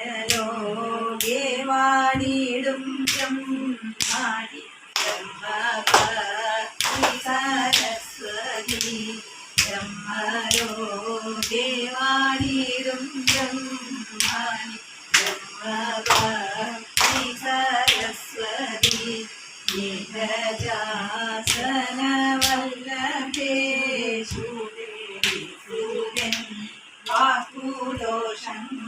ബ്രഹ്മലോകെ വാണിടും ബ്രഹ്മാണി സരസ്വതി ബ്രഹ്മലോകെ വാണിടും ബ്രഹ്മാണി ബ്രഹ്മഭക്തി സരസ്വതി നിരജാസന വല്ലഭേ ശൂരൻ വാക്കുദോഷങ്ങൾ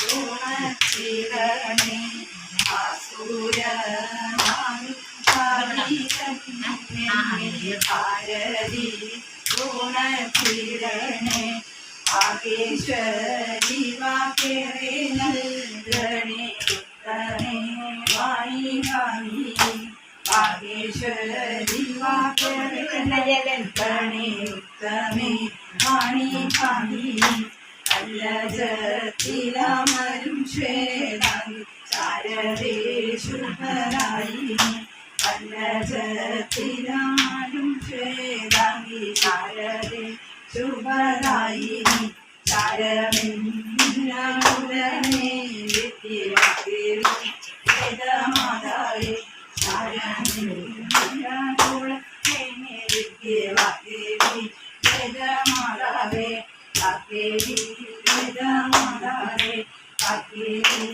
ഗുണത്തിരണേ ആസുര ഭാരതി ഗുണത്തിരണേ ആകേശ്വരി വാക്കേറെ നൽകണേ ഉത്തമേ വാണി ഭാമി ആകേശ്വരി വാക്കേറെ നൽകണേ ഉത്തമേ വാണി ഭാമി അല്ലജത്തിലമരും ശ്വേതായി ചാരരേ ശുഭരായി അല്ലജത്തിലാരും ശ്വേതായി ചാരരേ ശുഭരായി ചാരമെന്നുടനെ വേദമാതാവേ ചാരമെന്നുടനെ വേദമാതാവേ കാക്കേരി വേദമാതാവേ കാക്കേരി